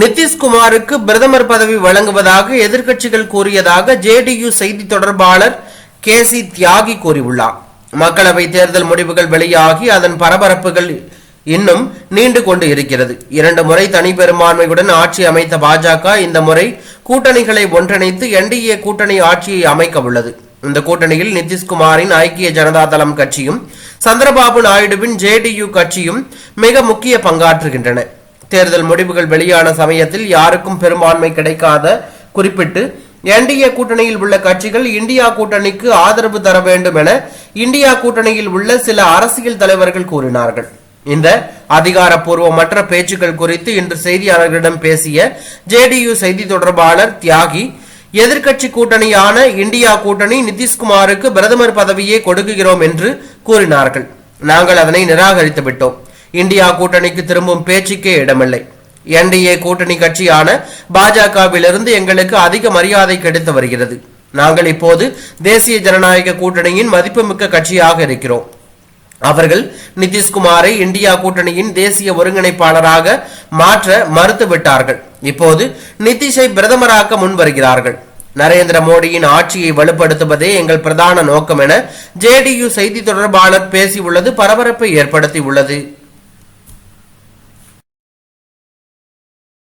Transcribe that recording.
நிதிஷ்குமாருக்கு பிரதமர் பதவி வழங்குவதாக எதிர்க்கட்சிகள் கூறியதாக ஜேடியு செய்தி தொடர்பாளர் கே சி தியாகி கூறியுள்ளார். மக்களவை தேர்தல் முடிவுகள் வெளியாகி அதன் பரபரப்புகள் இன்னும் நீண்டு கொண்டு இருக்கிறது. இரண்டு முறை தனி பெரும்பான்மையுடன் ஆட்சி அமைத்த பாஜக இந்த முறை கூட்டணிகளை ஒன்றிணைத்து என்டிஏ கூட்டணி ஆட்சியை அமைக்க உள்ளது. இந்த கூட்டணியில் நிதிஷ்குமாரின் ஐக்கிய ஜனதா தளம் கட்சியும் சந்திரபாபு நாயுடுவின் ஜேடியு கட்சியும் மிக முக்கிய பங்காற்றுகின்றன. தேர்தல் முடிவுகள் வெளியான சமயத்தில் யாருக்கும் பெரும்பான்மை கிடைக்காத குறிப்பிட்டு என்டிஏ கூட்டணியில் உள்ள கட்சிகள் இந்தியா கூட்டணிக்கு ஆதரவு தர வேண்டும் என இந்தியா கூட்டணியில் உள்ள சில அரசியல் தலைவர்கள் கூறினார்கள். இந்த அதிகாரப்பூர்வமற்ற பேச்சுக்கள் குறித்து இன்று செய்தியாளர்களிடம் பேசிய ஜேடியு செய்தி தொடர்பாளர் தியாகி எதிர்க்கட்சி கூட்டணியான இந்தியா கூட்டணி நிதிஷ்குமாருக்கு பிரதமர் பதவியே கொடுக்குகிறோம் என்று கூறினார்கள். நாங்கள் அதனை நிராகரித்து விட்டோம் இந்தியா கூட்டணிக்கு திரும்பும் பேச்சுக்கே இடமில்லை. என்டிஏ கூட்டணி கட்சியான பாஜகவிலிருந்து எங்களுக்கு அதிக மரியாதை கிடைத்து வருகிறது. நாங்கள் இப்போது தேசிய ஜனநாயக கூட்டணியின் மதிப்புமிக்க கட்சியாக இருக்கிறோம். அவர்கள் நிதிஷ்குமாரை இந்தியா கூட்டணியின் தேசிய ஒருங்கிணைப்பாளராக மாற்ற மறுத்துவிட்டார்கள் இப்போது நிதிஷை பிரதமராக்க முன் வருகிறார்கள் நரேந்திர மோடியின் ஆட்சியை வலுப்படுத்துவதே எங்கள் பிரதான நோக்கம் என ஜேடியு செய்தி தொடர்பாளர் பேசியுள்ளது பரபரப்பை ஏற்படுத்தியுள்ளது.